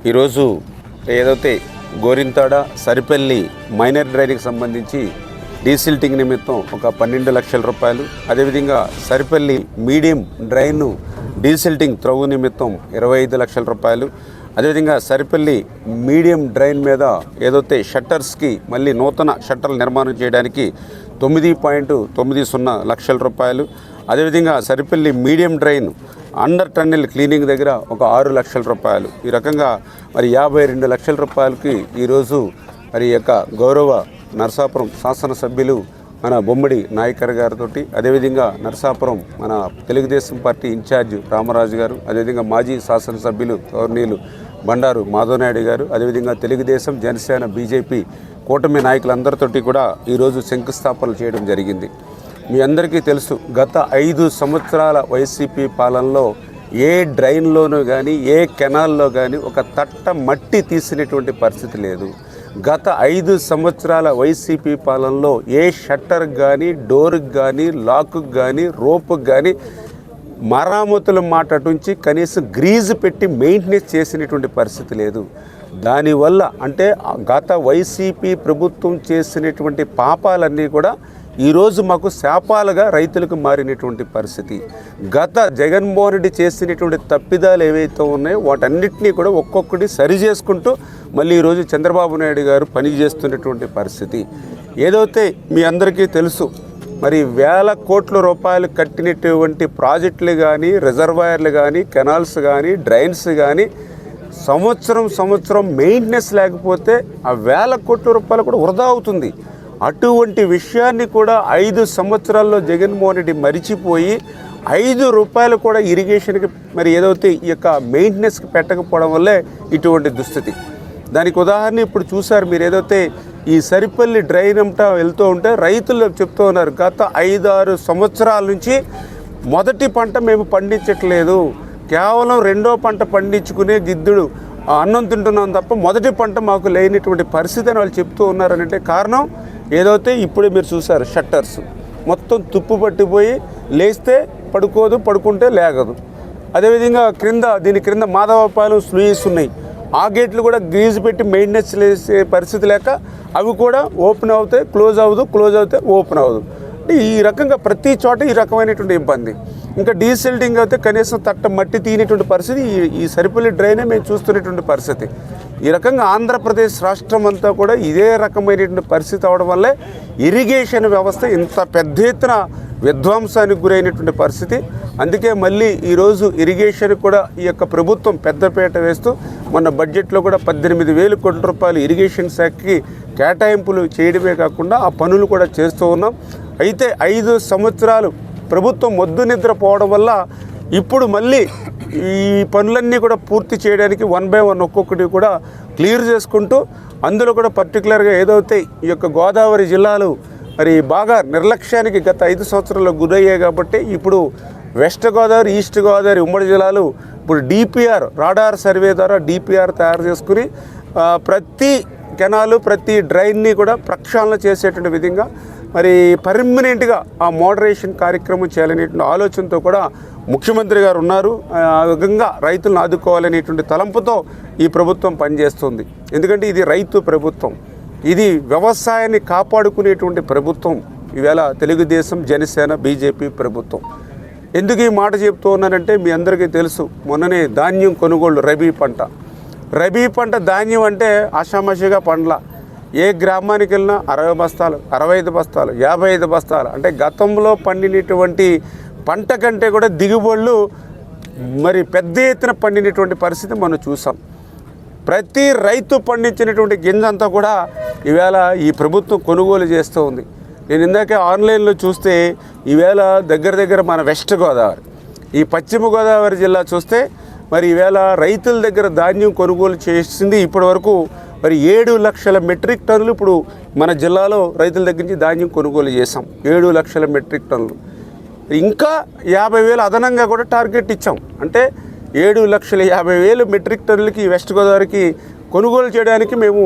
ఈరోజు ఏదైతే గోరింతాడ సరిపల్లి మైనర్ డ్రైన్కి సంబంధించి డీసిల్టింగ్ నిమిత్తం ఒక పన్నెండు లక్షల రూపాయలు అదేవిధంగా సరిపల్లి మీడియం డ్రైన్ డీసిల్టింగ్ త్రవ్వు నిమిత్తం ఇరవై ఐదు లక్షల రూపాయలు అదేవిధంగా సరిపల్లి మీడియం డ్రైన్ మీద ఏదైతే షట్టర్స్కి మళ్ళీ నూతన షట్టర్లు నిర్మాణం చేయడానికి తొమ్మిది పాయింట్ తొమ్మిది సున్నా లక్షల రూపాయలు అదేవిధంగా Saripalli medium drain under tunnel cleaning దగ్గర ఒక ఆరు లక్షల రూపాయలు. ఈ రకంగా మరి యాభై రెండు లక్షల రూపాయలకి ఈరోజు మరి యొక్క గౌరవ నరసాపురం శాసనసభ్యులు మన బొమ్మడి నాయకర్ గారితో అదేవిధంగా నరసాపురం మన తెలుగుదేశం పార్టీ ఇన్ఛార్జ్ రామరాజు గారు అదేవిధంగా మాజీ శాసనసభ్యులు గవర్నీయులు బండారు మాధవనాయుడు గారు అదేవిధంగా తెలుగుదేశం జనసేన బీజేపీ కూటమి నాయకులందరితోటి కూడా ఈరోజు శంకుస్థాపనలు చేయడం జరిగింది. మీ అందరికీ తెలుసు గత ఐదు సంవత్సరాల వైసీపీ పాలనలో ఏ డ్రైన్లోనూ కానీ ఏ కెనాల్లో కానీ ఒక తట్ట మట్టి తీసినటువంటి పరిస్థితి లేదు. గత ఐదు సంవత్సరాల వైసీపీ పాలనలో ఏ షట్టర్ కానీ డోర్కి కానీ లాక్కు కానీ రోప్కి కానీ మరామతుల మాట అటుంచి కనీసం గ్రీజ్ పెట్టి మెయింటెనెన్స్ చేసినటువంటి పరిస్థితి లేదు. దానివల్ల అంటే గత వైసీపీ ప్రభుత్వం చేసినటువంటి పాపాలన్నీ కూడా ఈరోజు మాకు శాపాలుగా రైతులకు మారినటువంటి పరిస్థితి. గత జగన్మోహన్ రెడ్డి చేసినటువంటి తప్పిదాలు ఏవైతే ఉన్నాయో వాటన్నిటినీ కూడా ఒక్కొక్కటి సరి చేసుకుంటూ మళ్ళీ ఈరోజు చంద్రబాబు నాయుడు గారు పనిచేస్తున్నటువంటి పరిస్థితి. ఏదైతే మీ అందరికీ తెలుసు మరి వేల కోట్ల రూపాయలు కట్టినటువంటి ప్రాజెక్టులు కానీ రిజర్వాయర్లు కానీ కెనాల్స్ కానీ డ్రైన్స్ కానీ సంవత్సరం సంవత్సరం మెయింటెనెన్స్ లేకపోతే ఆ వేల కోట్ల రూపాయలు కూడా వృధా అవుతుంది. అటువంటి విషయాన్ని కూడా ఐదు సంవత్సరాల్లో జగన్మోహన్ రెడ్డి మరిచిపోయి ఐదు రూపాయలు కూడా ఇరిగేషన్కి మరి ఏదైతే ఈ యొక్క మెయింటెనెన్స్కి పెట్టకపోవడం వల్లే ఇటువంటి దుస్థితి. దానికి ఉదాహరణ ఇప్పుడు చూసారు మీరు ఏదైతే ఈ సరిపల్లి డ్రైన్ అంతా వెళ్తూ ఉంటే రైతులు చెప్తూ ఉన్నారు గత ఐదారు సంవత్సరాల నుంచి మొదటి పంట మేము పండించట్లేదు. కేవలం రెండో పంట పండించుకునే గిద్దుడు అన్నం తింటున్నాం తప్ప మొదటి పంట మాకు లేనటువంటి పరిస్థితి అని వాళ్ళు చెప్తూ ఉన్నారనంటే కారణం ఏదైతే ఇప్పుడే మీరు చూసారు షట్టర్స్ మొత్తం తుప్పు పట్టిపోయి లేస్తే పడుకోదు పడుకుంటే లేగదు. అదేవిధంగా క్రింద దీని క్రింద మాధవపాలెం స్లూయిస్ ఉన్నాయి. ఆ గేట్లు కూడా గ్రీజ్ పెట్టి మెయింటెనెన్స్ చేసే పరిస్థితి లేక అవి కూడా ఓపెన్ అవుతాయి క్లోజ్ అవ్వదు క్లోజ్ అవుతాయి ఓపెన్ అవ్వదు. అంటే ఈ రకంగా ప్రతి చోట ఈ రకమైనటువంటి ఇబ్బంది. ఇంకా డీసెల్డింగ్ అయితే కనీసం తట్ట మట్టి తీయనటువంటి పరిస్థితి ఈ ఈ సరిపల్లి డ్రైనే మేము చూస్తున్నటువంటి పరిస్థితి. ఈ రకంగా ఆంధ్రప్రదేశ్ రాష్ట్రం అంతా కూడా ఇదే రకమైనటువంటి పరిస్థితి అవడం వల్లే ఇరిగేషన్ వ్యవస్థ ఇంత పెద్ద ఎత్తున విధ్వంసానికి గురైనటువంటి పరిస్థితి. అందుకే మళ్ళీ ఈరోజు ఇరిగేషన్ కూడా ఈ యొక్క ప్రభుత్వం పెద్దపీట వేస్తూ మొన్న బడ్జెట్లో కూడా పద్దెనిమిది వేల కోట్ల రూపాయలు ఇరిగేషన్ శాఖకి కేటాయింపులు చేయడమే కాకుండా ఆ పనులు కూడా చేస్తూ ఉన్నాం. అయితే ఐదు సంవత్సరాలు ప్రభుత్వం మొద్దు నిద్రపోవడం వల్ల ఇప్పుడు మళ్ళీ ఈ పనులన్నీ కూడా పూర్తి చేయడానికి వన్ బై వన్ ఒక్కొక్కటి కూడా క్లియర్ చేసుకుంటూ అందులో కూడా పర్టికులర్గా ఏదైతే ఈ యొక్క గోదావరి జిల్లాలు మరి బాగా నిర్లక్ష్యానికి గత ఐదు సంవత్సరాల్లో గురయ్యాయి కాబట్టి ఇప్పుడు వెస్ట్ గోదావరి ఈస్ట్ గోదావరి ఉమ్మడి జిల్లాలు ఇప్పుడు డిపిఆర్ రాడార్ సర్వే ద్వారా డిపిఆర్ తయారు చేసుకుని ప్రతి కెనాలు ప్రతి డ్రైన్ని కూడా ప్రక్షాళన చేసేటువంటి విధంగా మరి పర్మనెంట్గా ఆ మోడరేషన్ కార్యక్రమం చేయాలనేటువంటి ఆలోచనతో కూడా ముఖ్యమంత్రి గారు ఉన్నారు. ఆ విధంగా రైతులను ఆదుకోవాలనేటువంటి తలంపుతో ఈ ప్రభుత్వం పనిచేస్తుంది. ఎందుకంటే ఇది రైతు ప్రభుత్వం. ఇది వ్యవసాయాన్ని కాపాడుకునేటువంటి ప్రభుత్వం. ఈవేళ తెలుగుదేశం జనసేన బీజేపీ ప్రభుత్వం. ఎందుకు ఈ మాట చెప్తూ ఉన్నానంటే మీ అందరికీ తెలుసు. మొన్ననే ధాన్యం కొనుగోళ్ళు రబీ పంట. రబీ పంట ధాన్యం అంటే ఆషామాషిగా పండ్ల. ఏ గ్రామానికి వెళ్ళినా అరవై బస్తాలు అరవై ఐదు బస్తాలు యాభై ఐదు బస్తాలు. అంటే గతంలో పండినటువంటి పంట కంటే కూడా దిగుబడులు మరి పెద్ద ఎత్తున పండినటువంటి పరిస్థితి మనం చూసాం. ప్రతి రైతు పండించినటువంటి గింజ అంతా కూడా ఈవేళ ఈ ప్రభుత్వం కొనుగోలు చేస్తూ ఉంది. నేను ఇందాకే ఆన్లైన్లో చూస్తే ఈవేళ దగ్గర దగ్గర మన వెస్ట్ గోదావరి ఈ పశ్చిమ గోదావరి జిల్లా చూస్తే మరి ఈవేళ రైతుల దగ్గర ధాన్యం కొనుగోలు చేసింది ఇప్పటి వరకు మరి ఏడు లక్షల మెట్రిక్ టన్నులు ఇప్పుడు మన జిల్లాలో రైతుల దగ్గర నుంచి ధాన్యం కొనుగోలు చేసాం ఏడు లక్షల మెట్రిక్ టన్నులు. ఇంకా యాభై వేలు అదనంగా కూడా టార్గెట్ ఇచ్చాం. అంటే ఏడు లక్షల యాభై వేలు మెట్రిక్ టన్నులకి వెస్ట్ గోదావరికి కొనుగోలు చేయడానికి మేము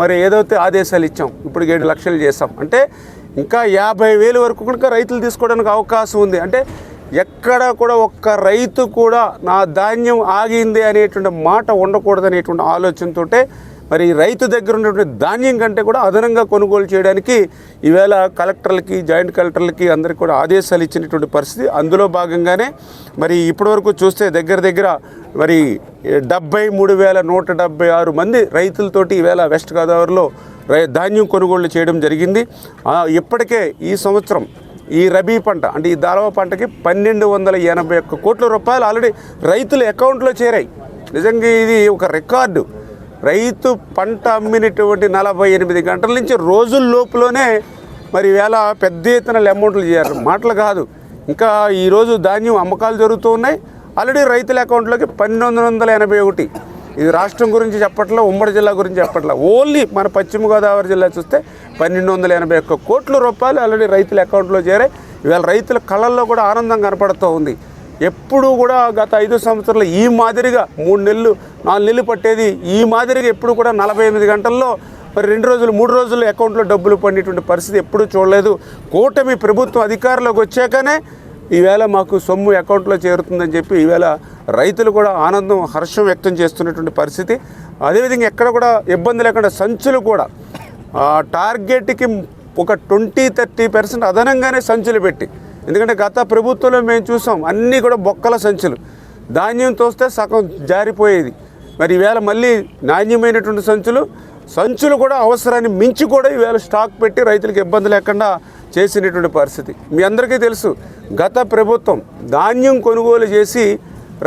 మరి ఏదైతే ఆదేశాలు ఇచ్చాం ఇప్పుడు ఏడు లక్షలు చేసాం అంటే ఇంకా యాభై వేలు వరకు కూడా రైతులు తీసుకోవడానికి అవకాశం ఉంది. అంటే ఎక్కడ కూడా ఒక్క రైతు కూడా నా ధాన్యం ఆగింది అనేటువంటి మాట ఉండకూడదు అనేటువంటి ఆలోచనతోటే మరి రైతు దగ్గర ఉన్నటువంటి ధాన్యం కంటే కూడా అదనంగా కొనుగోలు చేయడానికి ఈవేళ కలెక్టర్లకి జాయింట్ కలెక్టర్లకి అందరికీ కూడా ఆదేశాలు ఇచ్చినటువంటి పరిస్థితి. అందులో భాగంగానే మరి ఇప్పటివరకు చూస్తే దగ్గర దగ్గర మరి డెబ్బై మూడు వేల నూట డెబ్బై ఆరు మంది రైతులతోటి ఈవేళ వెస్ట్ గోదావరిలో రై ధాన్యం కొనుగోలు చేయడం జరిగింది. ఇప్పటికే ఈ సంవత్సరం ఈ రబీ పంట అంటే ఈ దారవ పంటకి పన్నెండు వందల ఎనభై ఒక్క కోట్ల రూపాయలు ఆల్రెడీ రైతుల అకౌంట్లో చేరాయి. నిజంగా ఇది ఒక రికార్డు. రైతు పంట అమ్మినటువంటి నలభై ఎనిమిది గంటల నుంచి రోజుల లోపులోనే మరి వేళ పెద్ద ఎత్తున అమౌంట్లు చేయాలి మాటలు కాదు. ఇంకా ఈరోజు ధాన్యం అమ్మకాలు జరుగుతూ ఉన్నాయి. ఆల్రెడీ రైతుల అకౌంట్లోకి పన్నెండు వందల ఎనభై ఒకటి. ఇది రాష్ట్రం గురించి చెప్పట్లా ఉమ్మడి జిల్లా గురించి చెప్పట్లా. ఓన్లీ మన పశ్చిమ గోదావరి జిల్లా చూస్తే పన్నెండు వందల ఎనభై ఒక్క కోట్ల రూపాయలు ఆల్రెడీ రైతుల అకౌంట్లో చేరాయి. ఇవాళ రైతుల కళల్లో కూడా ఆనందం కనపడుతూ ఉంది. ఎప్పుడు కూడా గత ఐదు సంవత్సరాలు ఈ మాదిరిగా మూడు నెలలు నాలుగు నెలలు పట్టేది ఈ మాదిరిగా ఎప్పుడు కూడా నలభై ఎనిమిది గంటల్లో మరి రెండు రోజులు మూడు రోజులు అకౌంట్లో డబ్బులు పడినటువంటి పరిస్థితి ఎప్పుడూ చూడలేదు. కూటమి ప్రభుత్వం అధికారంలోకి వచ్చాకనే ఈవేళ మాకు సొమ్ము అకౌంట్లో చేరుతుందని చెప్పి ఈవేళ రైతులు కూడా ఆనందం హర్షం వ్యక్తం చేస్తున్నటువంటి పరిస్థితి. అదేవిధంగా ఎక్కడ కూడా ఇబ్బంది లేకుండా సంచులు కూడా ఆ టార్గెట్కి ఒక ట్వంటీ థర్టీ పర్సెంట్ అదనంగానే సంచులు పెట్టి ఎందుకంటే గత ప్రభుత్వంలో మేము చూసాం అన్నీ కూడా బొక్కల సంచులు. ధాన్యం తోస్తే సగం జారిపోయేది. మరి ఈవేళ మళ్ళీ నాణ్యమైనటువంటి సంచులు సంచులు కూడా అవసరాన్ని మించి కూడా ఈవేళ స్టాక్ పెట్టి రైతులకు ఇబ్బంది లేకుండా చేసినటువంటి పరిస్థితి. మీ అందరికీ తెలుసు గత ప్రభుత్వం ధాన్యం కొనుగోలు చేసి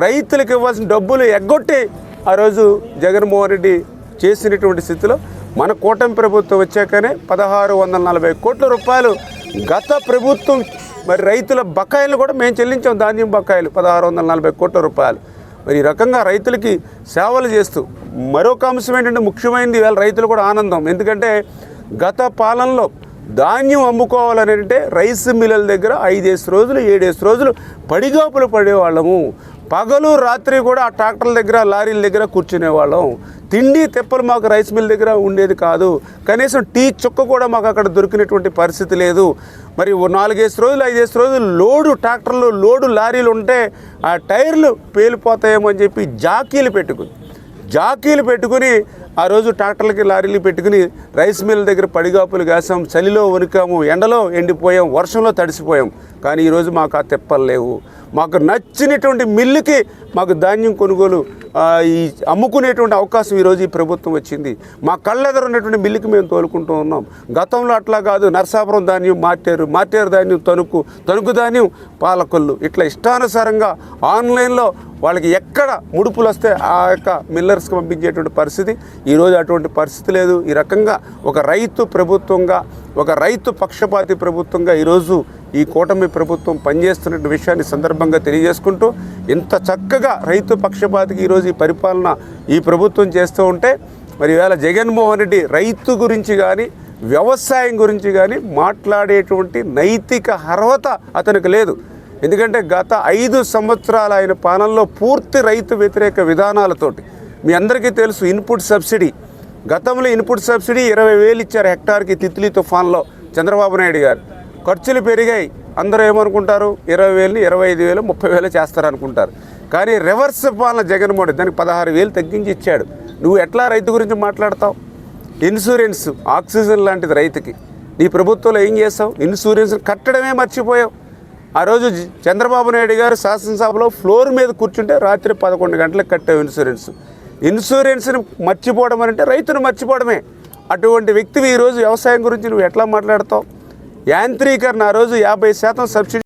రైతులకు ఇవ్వాల్సిన డబ్బులు ఎగ్గొట్టి ఆ రోజు జగన్మోహన్ రెడ్డి చేసినటువంటి స్థితిలో మన కూటమి ప్రభుత్వం వచ్చాకనే పదహారు వందల నలభై కోట్ల రూపాయలు గత ప్రభుత్వం మరి రైతుల బకాయిలు కూడా మేము చెల్లించాం ధాన్యం బకాయిలు పదహారు వందల నలభై కోట్ల రూపాయలు. మరి ఈ రకంగా రైతులకి సేవలు చేస్తూ మరొక అంశం ఏంటంటే ముఖ్యమైనది ఇవాళ రైతులు కూడా ఆనందం. ఎందుకంటే గత పాలనలో ధాన్యం అమ్ముకోవాలని అంటే రైస్ మిల్లల దగ్గర ఐదేసి రోజులు ఏడేసి రోజులు పడిగాపులు పడేవాళ్ళము. పగలు రాత్రి కూడా ఆ ట్రాక్టర్ల దగ్గర లారీల దగ్గర కూర్చునేవాళ్ళం. తిండి తెప్పలు మాకు రైస్ మిల్ దగ్గర ఉండేది కాదు. కనీసం టీ చుక్క కూడా మాకు అక్కడ దొరికినటువంటి పరిస్థితి లేదు. మరి ఓ నాలుగేసి రోజులు ఐదేసి రోజులు లోడు ట్రాక్టర్లు లోడు లారీలు ఉంటే ఆ టైర్లు పేలిపోతాయేమో అని చెప్పి జాకీలు పెట్టుకుని జాకీలు పెట్టుకుని ఆ రోజు ట్రాక్టర్లకి లారీలు పెట్టుకుని రైస్ మిల్ దగ్గర పడిగాపులు కాసాం చలిలో వణికాము ఎండలో ఎండిపోయాం వర్షంలో తడిసిపోయాం. కానీ ఈరోజు మాకు ఆ తెప్పలు లేవు. మాకు నచ్చినటువంటి మిల్లుకి మాకు ధాన్యం కొనుగోలు ఈ అమ్ముకునేటువంటి అవకాశం ఈరోజు ఈ ప్రభుత్వం వచ్చింది. మా కళ్ళెదర ఉన్నటువంటి మిల్లుకి మేము తోలుకుంటూ ఉన్నాం. గతంలో అట్లా కాదు. నరసాపురం ధాన్యం మార్టారు మార్టేరు ధాన్యం తణుకు తణుకు ధాన్యం పాలకొల్లు. ఇట్లా ఇష్టానుసారంగా ఆన్లైన్లో వాళ్ళకి ఎక్కడ ముడుపులు వస్తే ఆ యొక్క మిల్లర్స్కి పంపించేటువంటి పరిస్థితి. ఈరోజు అటువంటి పరిస్థితి లేదు. ఈ రకంగా ఒక రైతు ప్రభుత్వంగా ఒక రైతు పక్షపాతి ప్రభుత్వంగా ఈరోజు ఈ కూటమి ప్రభుత్వం పనిచేస్తున్న విషయాన్ని సందర్భంగా తెలియజేసుకుంటూ ఇంత చక్కగా రైతు పక్షపాతికి ఈరోజు ఈ పరిపాలన ఈ ప్రభుత్వం చేస్తూ ఉంటే మరి ఇవాళ జగన్మోహన్ రెడ్డి రైతు గురించి కానీ వ్యవసాయం గురించి కానీ మాట్లాడేటువంటి నైతిక అర్హత అతనికి లేదు. ఎందుకంటే గత ఐదు సంవత్సరాల ఆయన పాలనలో పూర్తి రైతు వ్యతిరేక విధానాలతోటి మీ అందరికీ తెలుసు ఇన్పుట్ సబ్సిడీ. గతంలో ఇన్పుట్ సబ్సిడీ ఇరవై వేలు ఇచ్చారు హెక్టార్కి తిత్లీ తుఫాన్లో చంద్రబాబు నాయుడు గారు. ఖర్చులు పెరిగాయి. అందరూ ఏమనుకుంటారు? ఇరవై వేలని ఇరవై ఐదు వేలు ముప్పై వేలు చేస్తారు అనుకుంటారు కానీ రివర్స్ పాలన జగన్మోహన్ దానికి పదహారు వేలు తగ్గించి ఇచ్చాడు. నువ్వు ఎట్లా రైతు గురించి మాట్లాడతావు? ఇన్సూరెన్స్ ఆక్సిజన్ లాంటిది రైతుకి. నీ ప్రభుత్వంలో ఏం చేస్తావు? ఇన్సూరెన్స్ కట్టడమే మర్చిపోయావు. ఆ రోజు చంద్రబాబు నాయుడు గారు శాసనసభలో ఫ్లోర్ మీద కూర్చుంటే రాత్రి పదకొండు గంటలకు కట్టావు ఇన్సూరెన్స్. ఇన్సూరెన్స్ని మర్చిపోవడం అంటే రైతును మర్చిపోవడమే. అటువంటి వ్యక్తివి ఈరోజు వ్యవసాయం గురించి నువ్వు ఎట్లా మాట్లాడతావు? యాంత్రీకరణ ఆ రోజు యాభై శాతం సబ్సిడీ